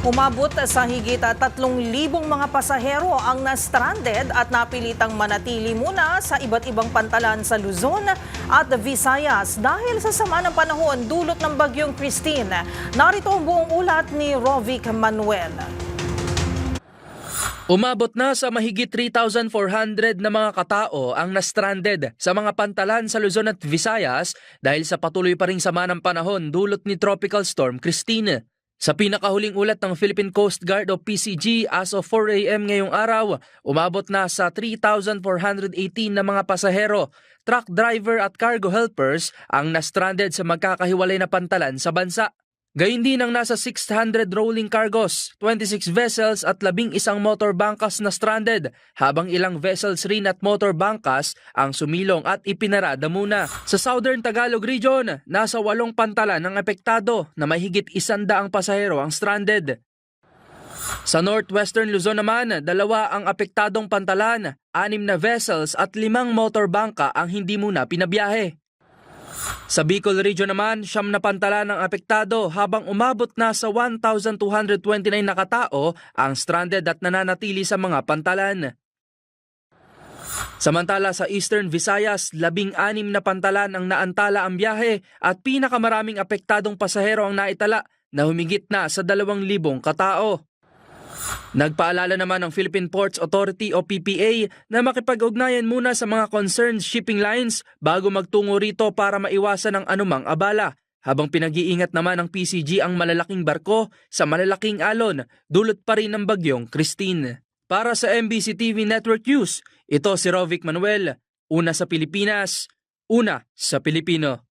Umabot sa higit 3,000 mga pasahero ang na-stranded at napilitang manatili muna sa iba't ibang pantalan sa Luzon at Visayas dahil sa sama ng panahon dulot ng bagyong Christine. Narito ang buong ulat ni Rovic Manuel. Umabot na sa mahigit 3,400 na mga katao ang na-stranded sa mga pantalan sa Luzon at Visayas dahil sa patuloy pa ring sama ng panahon dulot ni Tropical Storm Christine. Sa pinakahuling ulat ng Philippine Coast Guard o PCG as of 4 a.m. ngayong araw, umabot na sa 3,418 na mga pasahero, truck driver at cargo helpers ang na-stranded sa magkakahiwalay na pantalan sa bansa. Gayun din ang nasa 600 rolling cargos, 26 vessels at labing isang motor bangkas na stranded, habang ilang vessels rin at motor bangkas ang sumilong at ipinarada muna. Sa Southern Tagalog Region, nasa walong pantalan ng epektado na mahigit isandaang pasahero ang stranded. Sa Northwestern Luzon naman, dalawa ang apektadong pantalan, anim na vessels at limang motor bangka ang hindi muna pinabiyahe. Sa Bicol Region naman, siyam na pantalan ang apektado habang umabot na sa 1,229 na katao ang stranded at nananatili sa mga pantalan. Samantala sa Eastern Visayas, labing-anim na pantalan ang naantala ang biyahe at pinakamaraming apektadong pasahero ang naitala na humigit na sa 2,000 katao. Nagpaalala naman ng Philippine Ports Authority o PPA na makipag-ugnayan muna sa mga concerned shipping lines bago magtungo rito para maiwasan ang anumang abala. Habang pinag-iingat naman ng PCG ang malalaking barko sa malalaking alon, dulot pa rin ng bagyong Christine. Para sa MBC TV Network News, ito si Rovic Manuel, una sa Pilipinas, una sa Pilipino.